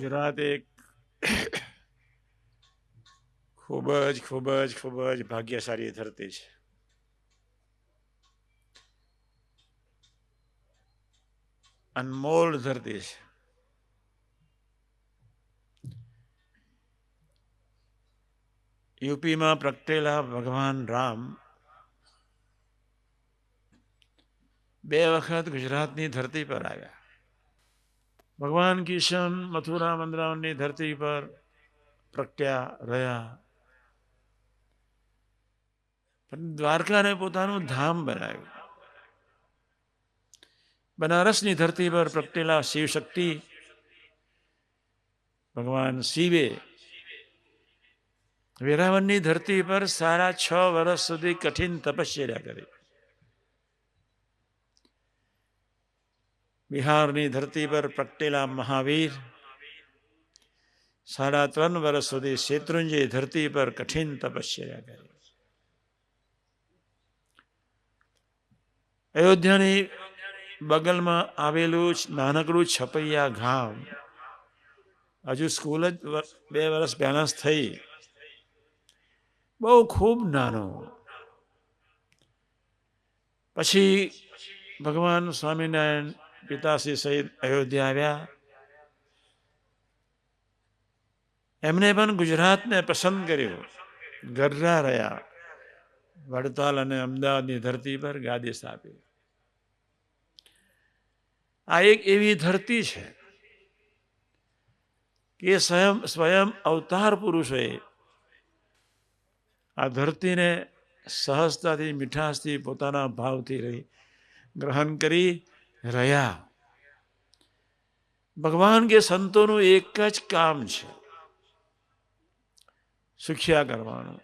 ગુજરાત એક ખૂબ જ ખૂબ જ ખૂબ જ ભાગ્યશાળી ધરતી છે. અનમોલ ધરતી છે. યુપીમાં પ્રગટેલા ભગવાન રામ બે વખત ગુજરાતની ધરતી પર આવ્યા. ભગવાન કિશન મથુરા વૃંદાવનની ધરતી પર પ્રગટ્યા રહ્યા પણ દ્વારકાને પોતાનું ધામ બનાવ્યું બનારસની ધરતી પર પ્રગટેલા શિવ શક્તિ ભગવાન શિવે વેરાવળની ધરતી પર સાડા છ વર્ષ સુધી કઠિન તપશ્ચર્યા કરી બિહારની ધરતી પર પ્રગટેલા મહાવીર. સાડા ત્રણ વર્ષ સુધી શેત્રુંજય ધરતી પર કઠિન તપશ્ચર્યા કરી. અયોધ્યાની બગલમાં આવેલું નાનકડું છપૈયા ગામ. હજુ સ્કૂલ જ બે વર્ષ પહેલા થઈ. બહુ ખૂબ નાનો. પછી ભગવાન સ્વામિનારાયણ પિતાશ્રી સહિત અયોધ્યા આવ્યા. એમને પણ ગુજરાતને પસંદ કર્યું. ગરરા રહ્યા. વડતાલ અને અમદાવાદની ધરતી પર ગાદી સ્થાપી આ એક એવી ધરતી છે કે સ્વયં સ્વયં અવતાર પુરુષોએ આ ધરતીને સહજતાથી, મીઠાશથી પોતાના ભાવથી રહી ગ્રહણ કરી રહ્યા. ભગવાન કે સંતોનું એક જ કામ છે. સુખ્યા કરવાનું.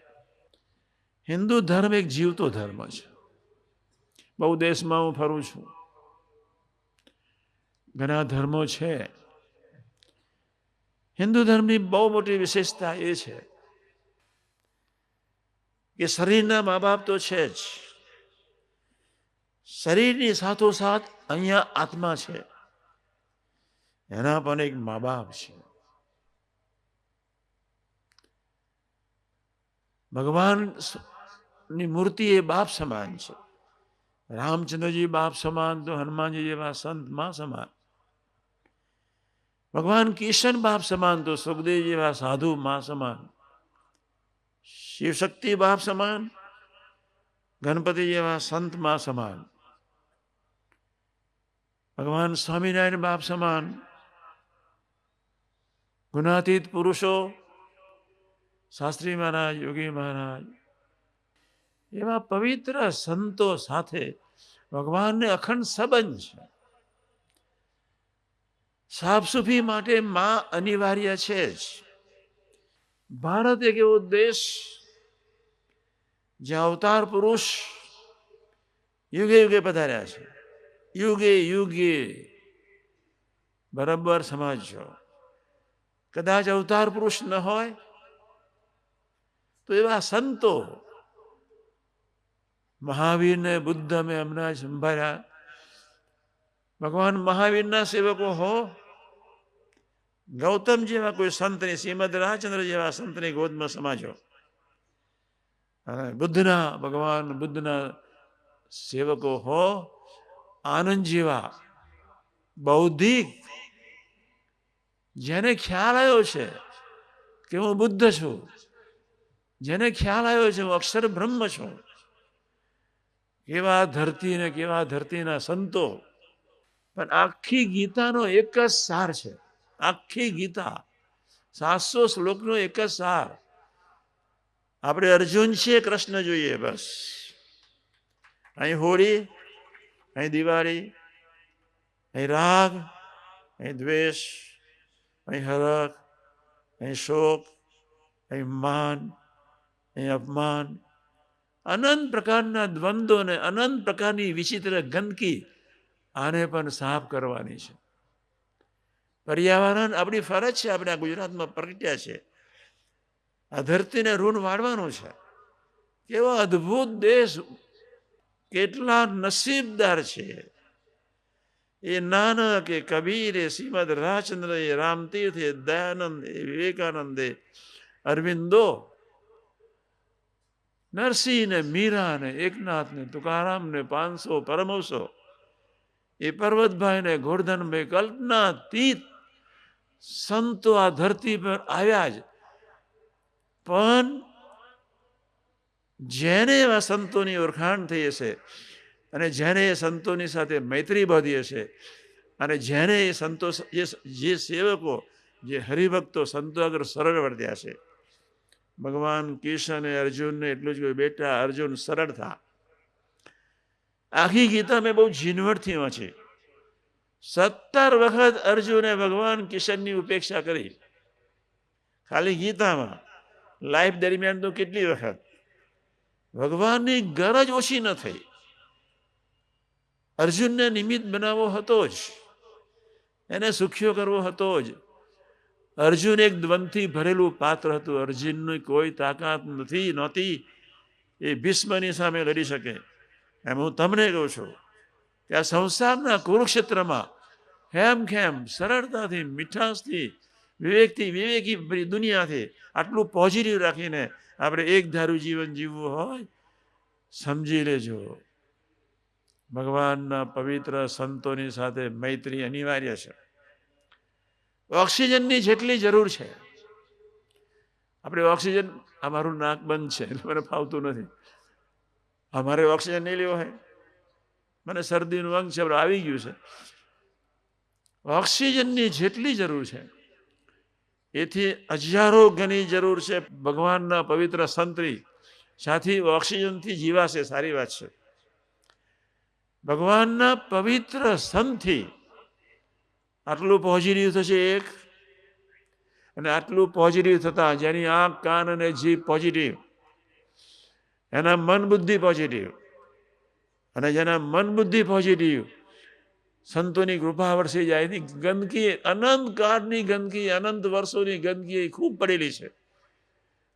હિન્દુ ધર્મ એક જીવતો ધર્મ છે. બહુ દેશમાં હું ફરું છું. ઘણા ધર્મો છે. હિન્દુ ધર્મની બહુ મોટી વિશેષતા એ છે કે શરીરના મા બાપ તો છે જ. શરીરની સાથોસાથ અહીંયા આત્મા છે. એના પણ એક મા બાપ છે ભગવાનની મૂર્તિ એ બાપ સમાન છે. રામચંદ્રજી બાપ સમાન, તો હનુમાનજી જેવા સંતમાં સમાન. ભગવાન કિશન બાપ સમાન, તો સુખદેવ જેવા સાધુ માં સમાન. શિવશક્તિ બાપ સમાન. ગણપતિ જેવા સંતમાં સમાન. ભગવાન સ્વામિનારાયણ બાપ સમાન ગુનાતીત પુરુષો, શાસ્ત્રી મહારાજ, યોગી મહારાજ, એવા પવિત્ર સંતો સાથે ભગવાનને અખંડ સંબંધ છે. સાફસુફી માટે માં અનિવાર્ય છે જ. ભારત એક એવો દેશ જ્યાં અવતાર પુરુષ યુગે યુગે પધાર્યા છે. યુગે યુગે. બરાબર સમજો કદાચ અવતાર પુરુષ ન હોય, તો એવા સંતો મહાવીરને બુદ્ધ અમે હમણાં સંભાળ્યા. ભગવાન મહાવીરના સેવકો હો. ગૌતમ જેવા કોઈ સંતની શ્રીમદ રાજચંદ્ર જેવા સંતની ગોદમાં સમાજો. અને બુદ્ધના, ભગવાન બુદ્ધના સેવકો હો. આનંદ જેવા બૌદ્ધિક, જેને ખ્યાલ આવ્યો છે કે હું બુદ્ધ છું, જેને ખ્યાલ આવ્યો છે હું અક્ષર બ્રહ્મ છું, કેવા ધરતી ને કેવા ધરતીના સંતો. પણ આખી ગીતાનો એક જ સાર છે. આખી ગીતા, સાતસો શ્લોકનો એક જ સાર. આપણે અર્જુન છે કૃષ્ણ જોઈએ બસ. અહીં હોળી અહીં દિવાળી, અહીં રાગ, અહીં દ્વેષ, અહીં હરક અહીં શોક, અહીં માન, અહીં અપમાન. અનંત પ્રકારના દ્વંદ્વને અનંત પ્રકારની વિચિત્ર ગંદકી આને પણ સાફ કરવાની છે. પર્યાવરણ આપણી ફરજ છે, આપણે આ ગુજરાતમાં પ્રગટ્યા છે. આ ધરતીને ઋણ વાળવાનું છે. કેવો અદ્ભુત દેશ કેટલા નસીબદાર છે. એ નાનક, એ કબીર, એ શ્રીમદ રાજચંદ્ર, એ રામતીર્થ, એ દયાનંદ, એ વિવેકાનંદ, એ અરવિંદો, નરસિંહ ને મીરા ને એકનાથ ને તુકારામ ને પાંચસો પરમવસો એ પર્વતભાઈ ને ગોરધનભાઈ કલ્પનાતીત સંતો આ ધરતી પર આવ્યા જ. પણ જેને એવા સંતોની ઓળખાણ થઈ હશે અને જેને એ સંતોની સાથે મૈત્રી બાંધી હશે અને જેને એ સંતો જે સેવકો, જે હરિભક્તો સંતો આગળ સરળ વર્ત્યા છે. ભગવાન કિશન અર્જુનને એટલું જ કહ્યું, બેટા, અર્જુન સરળ થા. આખી ગીતા મેં બહુ ઝીણવટથી વાંચી. સત્તર વખત અર્જુને ભગવાન કિશનની ઉપેક્ષા કરી. ખાલી ગીતામાં, લાઈફ દરમિયાન તો કેટલી વખત? ભગવાનની ગરજ ઓછી ન થઈ. અર્જુનને નિમિત્ત બનાવવો હતો જ. એને સુખ્યો કરવો હતો જ. અર્જુન એક દ્વંદથી ભરેલું પાત્ર હતું. અર્જુનની કોઈ તાકાત નથી, નહોતી. એ ભીષ્મની સામે લડી શકે. એમ હું તમને કહું છું કે આ સંસારના કુરુક્ષેત્રમાં હેમ ખેમ, સરળતાથી, મીઠાશથી, વિવેકથી, વિવેકી દુનિયાથી આટલું પોઝિટિવ રાખીને આપણે એક ધારું જીવન જીવવું હોય, સમજી લેજો. ભગવાનના પવિત્ર સંતોની સાથે મૈત્રી અનિવાર્ય છે. ઓક્સિજનની જેટલી જરૂર છે. આપણે ઓક્સિજન અમારું નાક બંધ છે, એટલે મને ફાવતું નથી. અમારે ઓક્સિજન નહીં લેવો હોય. મને શરદીનું અંગ છે આવી ગયું છે. ઓક્સિજનની જેટલી જરૂર છે એથી હજારો ગણી જરૂર છે ભગવાનના પવિત્ર સંતરી. સાથી ઓક્સિજનથી જીવાશે, સારી વાત છે. ભગવાનના પવિત્ર સંતથી આટલું પોઝિટિવ થશે એક. અને આટલું પોઝિટિવ થતા જેની આંખ, કાન અને જીભ પોઝિટિવ એના મન બુદ્ધિ પોઝિટિવ અને જેના મન બુદ્ધિ પોઝિટિવ સંતોની કૃપા વરસી જાય એની ગંદકી અનંત કાળની ગંદકી, અનંત વર્ષોની ગંદકી ખૂબ પડેલી છે.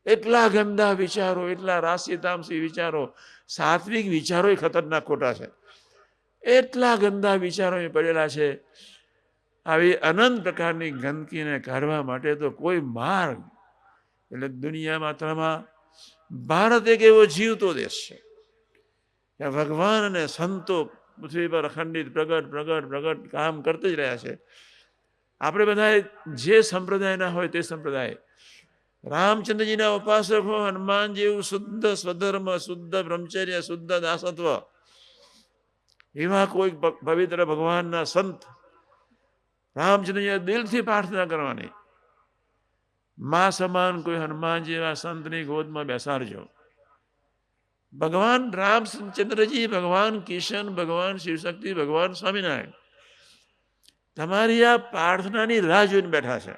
એટલા ગંદા વિચારો, એટલા રાશિ તામસી વિચારો, સાત્વિક વિચારો ખતરનાક ખોટા છે. એટલા ગંદા વિચારો એ પડેલા છે. આવી અનંત પ્રકારની ગંદકીને કાઢવા માટે તો કોઈ માર્ગ એટલે દુનિયા માત્રમાં ભારત એક એવો જીવતો દેશ છે. ભગવાન અને સંતો પૃથ્વી પર અખંડિત, પ્રગટ પ્રગટ પ્રગટ કામ કરતા જ રહ્યા છે. આપણે બધાએ જે સંપ્રદાયના હોય તે સંપ્રદાય. રામચંદ્રજીના ઉપાસક હો હનુમાન જેવું શુદ્ધ સ્વધર્મ, શુદ્ધ બ્રહ્મચર્ય, શુદ્ધ દાસત્વ. એવા કોઈ પવિત્ર ભગવાનના સંત રામચંદ્રજીએ દિલથી પ્રાર્થના કરવાની. મા સમાન કોઈ હનુમાન જેવા સંતની ગોદમાં બેસાડજો. ભગવાન રામચંદ્રજી ભગવાન કિશન, ભગવાન શિવશક્તિ ભગવાન સ્વામિનારાયણ. તમારી આ પ્રાર્થનાની રાહ જોઈને બેઠા છે.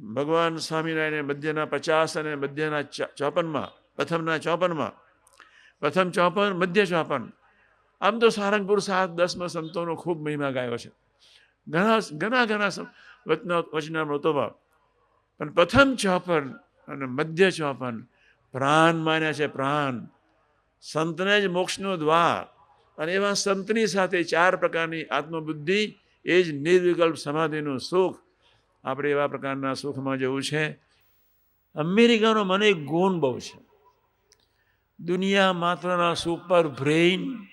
ભગવાન સ્વામિનારાયણ મધ્યના પચાસ અને મધ્યના ચોપનમાં, પ્રથમના ચોપનમાં, પ્રથમ ચોપન, મધ્ય ચોપન. આમ તો સારંગપુર સાત દસમાં સંતોનો ખૂબ મહિમા ગાયો છે. ઘણા ઘણા ઘણા વચના વચના, વચનામૃતોમાં. પણ પ્રથમ ચોપન અને મધ્ય ચોપન પ્રાણ માન્યા છે, પ્રાણ. સંતને જ મોક્ષનો દ્વાર. અને એવા સંતની સાથે ચાર પ્રકારની આત્મબુદ્ધિ, એ જ નિર્વિકલ્પ સમાધિનું સુખ. આપણે એવા પ્રકારના સુખમાં જવું છે. અમેરિકાનો મને ગુણ બહુ છે. દુનિયા માત્રના સુપર બ્રેઇન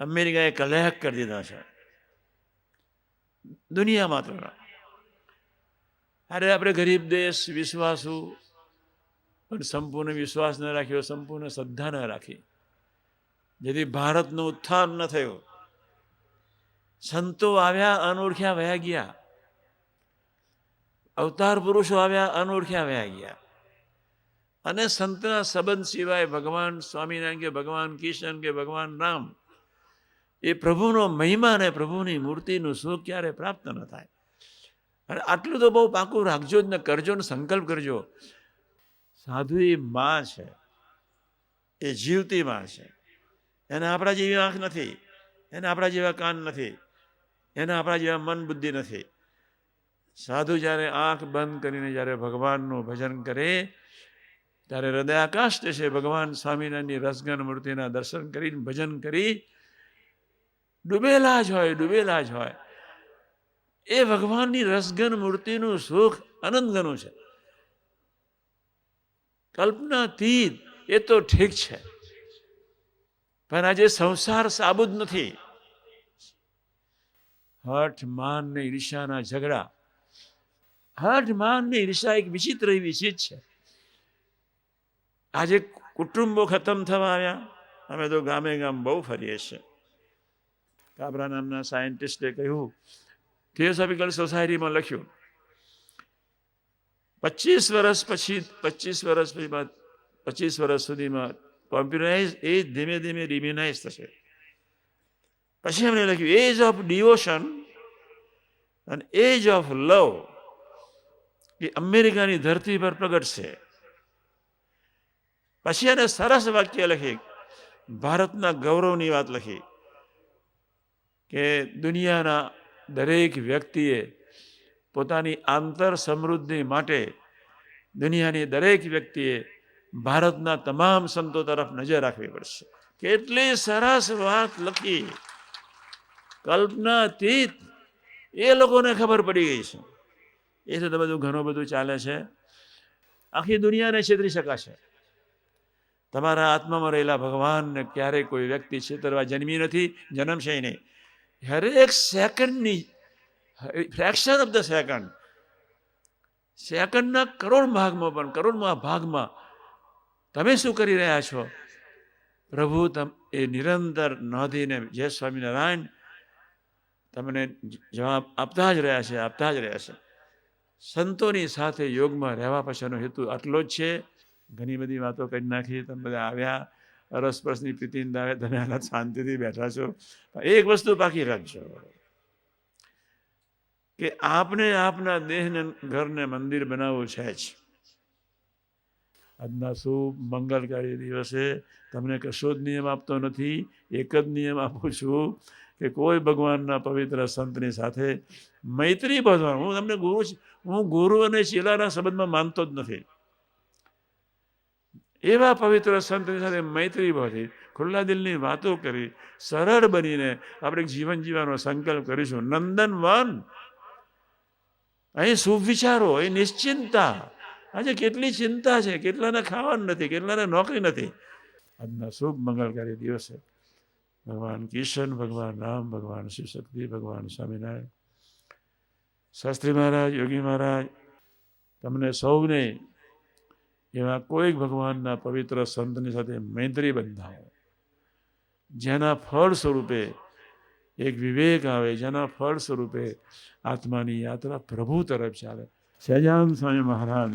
અમેરિકાએ કલેક્ટ કરી દીધા છે. દુનિયા માત્રના. અરે, આપણે ગરીબ દેશ, વિશ્વાસુ પણ સંપૂર્ણ વિશ્વાસ ન રાખ્યો, સંપૂર્ણ શ્રદ્ધા ન રાખી. જેથી ભારતનું ઉત્થાન ન થયું. સંતો આવ્યા, અનોળખ્યા, વયા ગયા. અવતાર પુરુષો આવ્યા, અનોળખ્યા, વયા ગયા. અને સંતના સંબંધ સિવાય ભગવાન સ્વામિનારાયણ કે ભગવાન કિશન કે ભગવાન રામ, એ પ્રભુનો મહિમા અને પ્રભુની મૂર્તિનું સુખ ક્યારે પ્રાપ્ત ન થાય. અને આટલું તો બહુ પાકું રાખજો જ ને કરજો ને સંકલ્પ કરજો. સાધુ એ માં છે. એ જીવતી માં છે. એને આપણા જેવી આંખ નથી. એને આપણા જેવા કાન નથી. એને આપણા જેવા મન બુદ્ધિ નથી. સાધુ જ્યારે આંખ બંધ કરીને જ્યારે ભગવાનનું ભજન કરે, ત્યારે હૃદયાકાશ છે ભગવાન સ્વામિનારાયણની રસગન મૂર્તિના દર્શન કરીને ભજન કરી, ડૂબેલા જ હોય, ડૂબેલા જ હોય. એ ભગવાનની રસગન મૂર્તિનું સુખ અનંતગનું છે. કલ્પનાતીત એ તો ઠીક છે. પણ આજે સંસાર સાબુદ નથી. હઠ, માન ને ઈર્ષાના ઝઘડા. હઠ, માન ને ઈર્ષા એક વિચિત્ર એવી ચીજ છે. આજે કુટુંબો ખતમ થવા આવ્યા. અમે તો ગામે ગામ બહુ ફરીએ છીએ. કાબરા નામના સાયન્ટિસ્ટે કહ્યું થિયોસોફિકલ સોસાયટીમાં લખ્યું પચીસ વર્ષ પછી, પચીસ વર્ષ પછી બાદ, પચીસ વર્ષ સુધીમાં કોમ્પ્યુટરાઇઝ એજ ધીમે ધીમે રિમ્યુનાઇઝ થશે. પછી એમણે લખ્યું એજ ઓફ ડિવોશન અને એજ ઓફ લવ એ અમેરિકાની ધરતી પર પ્રગટ છે. પછી એને સરસ વાક્ય લખી, ભારતના ગૌરવની વાત લખી કે દુનિયાના દરેક વ્યક્તિએ પોતાની આંતર સમૃદ્ધિ માટે દુનિયાની દરેક વ્યક્તિએ ભારતના તમામ સંતો તરફ નજર રાખવી પડશે. કેટલી સરસ વાત લખી. કલ્પનાતીત. એ લોકોને ખબર પડી ગઈ છે. એ તો બધું ઘણું બધું ચાલે છે. આખી દુનિયાને છેતરી શકાશે. તમારા આત્મામાં રહેલા ભગવાનને ક્યારેય કોઈ વ્યક્તિ છેતરવા જન્મી નથી, જન્મશે નહીં. હરેક સેકન્ડની ફ્રેક્શન ઓફ ધ સેકન્ડ સેકન્ડના કરોડ ભાગમાં પણ, કરોડમાં ભાગમાં તમે શું કરી રહ્યા છો? પ્રભુ તમ, એ નિરંતર નોંધીને જય સ્વામિનારાયણ તમને જવાબ આપતા જ રહ્યા છે, આપતા જ રહ્યા છે. સંતોની સાથે યોગમાં રહેવા પછીનો હેતુ આટલો જ છે. ઘણી બધી વાતો કરી નાખી, તમે બધા આવ્યા, અરસપરસની પ્રીતિને દાવે તમે હાલત શાંતિથી બેઠા છો. એક વસ્તુ બાકી રાખજો. કે આપને આપના દેહને ઘરને મંદિર બનાવવું છે જ. આજના શુભ મંગલકારી દિવસે તમને કશો જ નિયમ આપતો નથી. એક જ નિયમ આપું છું કે કોઈ ભગવાનના પવિત્ર સંતની સાથે મૈત્રી બાંધવાનું હું તમને ગુરુ હું ગુરુ અને શિલાના સંબંધમાં માનતો જ નથી. એવા પવિત્ર સંતની સાથે મૈત્રી બાંધી ખુલ્લા દિલની વાતો કરી, સરળ બનીને આપણે જીવન જીવવાનો સંકલ્પ કરીશું. નંદન વન અહીં શુભ વિચારો એ નિશ્ચિંતા. આજે કેટલી ચિંતા છે, કેટલાને ખાવાનું નથી, કેટલાને નોકરી નથી. આજના શુભ મંગળકારી દિવસે ભગવાન કિશન, ભગવાન રામ, ભગવાન શિવશક્તિ ભગવાન સ્વામિનારાયણ. શાસ્ત્રી મહારાજ, યોગી મહારાજ, તમને સૌને એવા કોઈક ભગવાનના પવિત્ર સંતની સાથે મૈત્રી બંધાવો. જેના ફળ સ્વરૂપે એક વિવેક આવે જેના ફળ સ્વરૂપે આત્માની યાત્રા પ્રભુ તરફ ચાલે. સહેજાન સ્વામી મહારાજ.